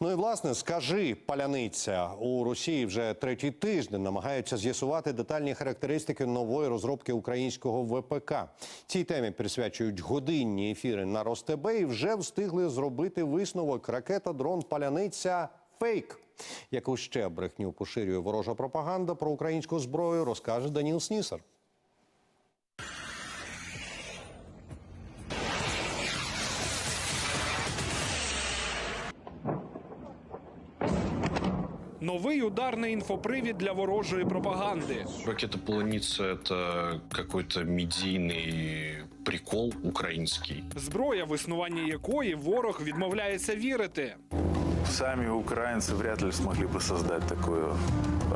Ну і власне, скажи, паляниця у Росії вже третій тиждень намагаються з'ясувати детальні характеристики нової розробки українського ВПК. Цій темі присвячують годинні ефіри на Ростеб і вже встигли зробити висновок ракета дрон паляниця фейк. Яку ще брехню поширює ворожа пропаганда про українську зброю, розкаже Даніл Снісар. Новий ударний інфопривід для ворожої пропаганди. Ракета полоніця це какой-то медийный прикол український. Зброя, в існуванні якої ворог відмовляється вірити. Сами украинцы вряд ли смогли бы создать такое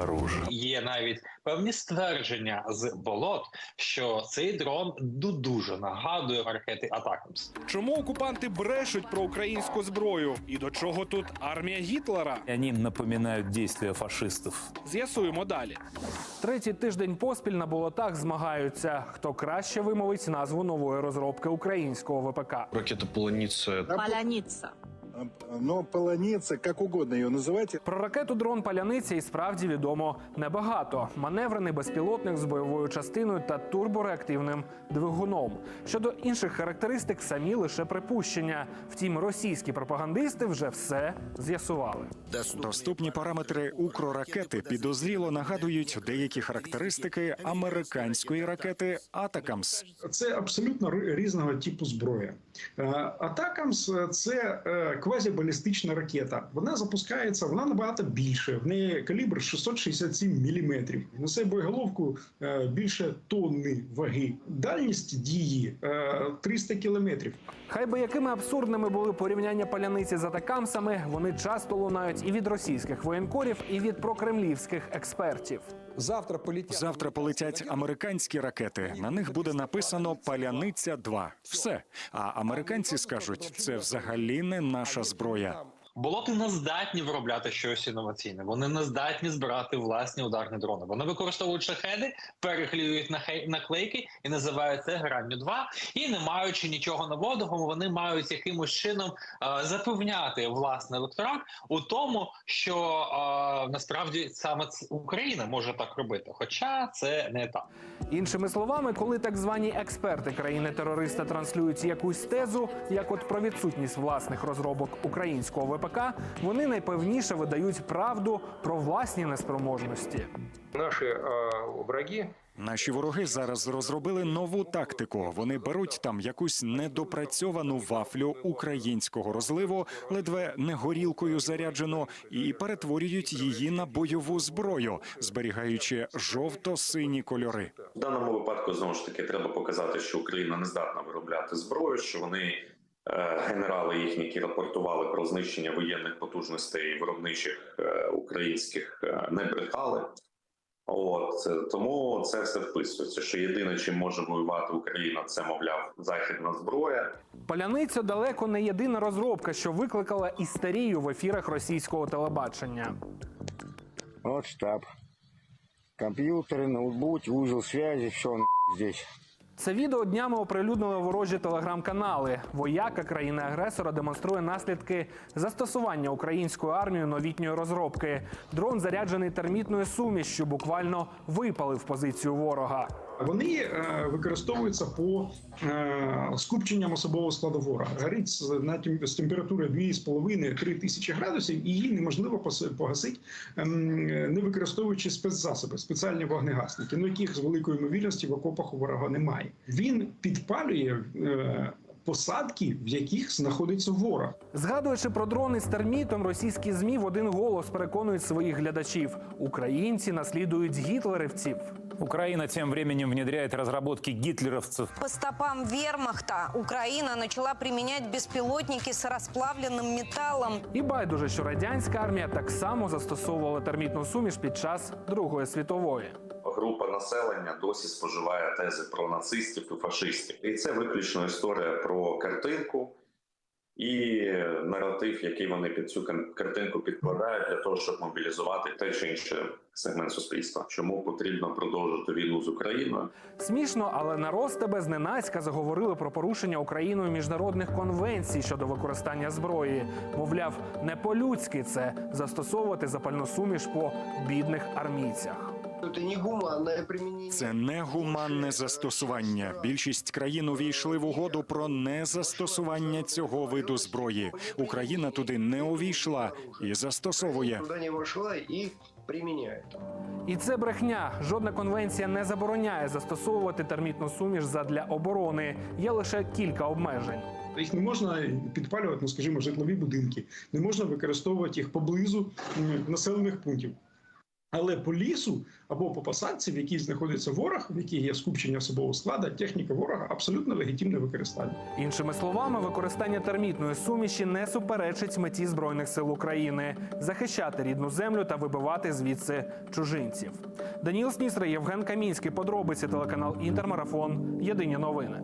оружие. Є навіть певні ствердження з болот, що цей дрон ду- дуже нагадує ракети Атакамс. Чому окупанти брешуть про українську зброю? І до чого тут армія Гітлера? Они напоминают действия фашистов. З'ясуємо далі. Третій тиждень поспіль на болотах змагаються, хто краще вимовить назву нової розробки українського ВПК. Ракета Полуница — Поляница. Но полоница, как угодно ее называйте, Про ракету дрон паляниця і справді відомо небагато. Маневрений безпілотник з бойовою частиною та турбореактивним двигуном. Щодо інших характеристик, самі лише припущення. Втім, російські пропагандисти вже все з'ясували. Доступні параметри укроракети підозріло нагадують деякі характеристики американської ракети Атакамс. Це абсолютно різного типу зброя. Е, Атакамс це е, квазібалістична ракета. Вона запускається, вона набагато більше. В неї калібр 667 мм. Несе боєголовку е, більше тонни ваги. Дальність дії е, 300 кілометрів. Хай би якими абсурдними були порівняння паляниці з атакамсами, вони часто лунають і від російських воєнкорів, і від прокремлівських експертів. Завтра полетять Завтра полетять американські ракети. На них буде написано Паляниця 2 Все. А американці скажуть, це взагалі не наша зброя. Болоти не здатні виробляти щось інноваційне. Вони не здатні збирати власні ударні дрони. Вони використовують шахеди, переклеюють нахе- наклейки і називають це гранню 2 І не маючи нічого нового, вони мають якимось чином е, запевняти власний електорат у тому, що е, насправді саме Україна може так робити, хоча це не так. Іншими словами, коли так звані експерти країни-терориста транслюють якусь тезу, як от про відсутність власних розробок українського ВПК, вони найпевніше видають правду про власні неспроможності. Наши враги Наші вороги зараз розробили нову тактику. Вони беруть там якусь недопрацьовану вафлю українського розливу, ледве не горілкою заряджену, і перетворюють її на бойову зброю, зберігаючи жовто-сині кольори. В даному випадку знову ж таки треба показати, що Україна не здатна виробляти зброю, що вони е, генерали їхні, які рапортували про знищення воєнних потужностей виробничих е, українських, е, не брехали. От е, тому це все вписується. Що єдине, чим може воювати Україна, це мовляв західна зброя. Паляниця далеко не єдина розробка, що викликала істерію в ефірах російського телебачення. вот штаб. Компьютеры, ноутбуки, узел связи, все здесь. Це відео днями оприлюднили ворожі телеграм-канали. Вояка країни-агресора демонструє наслідки застосування українською армією новітньої розробки. Дрон заряджений термітною сумішю, буквально випалив позицію ворога. Вони е, використовуються по е, скупченням особового складу ворога. Горить на з температури 2,5-3 тисячі градусів, і її неможливо погасити, ем, не використовуючи спецзасоби, спеціальні вогнегасники, ну яких з великою ймовірності в окопах у ворога немає. Він підпалює е, посадки, в яких знаходиться ворог. Згадуючи про дрони з термітом, російські змі в один голос переконують своїх глядачів: українці наслідують гітлерівців. Украина тем временем внедряет разработки гитлеровцев. По стопам вермахта Украина начала применять беспилотники с расплавленным металлом. І байдуже, що радянська армія так само застосовувала термітну суміш під час Другої світової. Група населення досі споживає тези про нацистів і фашистів, і це виключно історія про картинку. і наратив, який вони під цю картинку підкладають для того, щоб мобілізувати той чи інший сегмент суспільства. Чому потрібно продовжити війну з Україною? Смішно, але на Ростебе зненацька заговорили про порушення Україною міжнародних конвенцій щодо використання зброї. Мовляв, не по-людськи це застосовувати запальну суміш по бідних армійцях. Це негуманне застосування. Більшість країн увійшли в угоду про незастосування цього виду зброї. Україна туди не увійшла і застосовує. І це брехня. Жодна конвенція не забороняє застосовувати термітну суміш задля оборони. Є лише кілька обмежень. Їх не можна підпалювати, ну скажімо, житлові будинки, не можна використовувати їх поблизу населених пунктів. Але по лісу або по посадці, в якій знаходиться ворог, в якій є скупчення особового складу, техніка ворога абсолютно легітимне використання. Іншими словами, використання термітної суміші не суперечить меті збройних сил України захищати рідну землю та вибивати звідси чужинців. Даніл Снісра, Євген Камінський. Подробиці телеканал Інтермарафон. Єдині новини.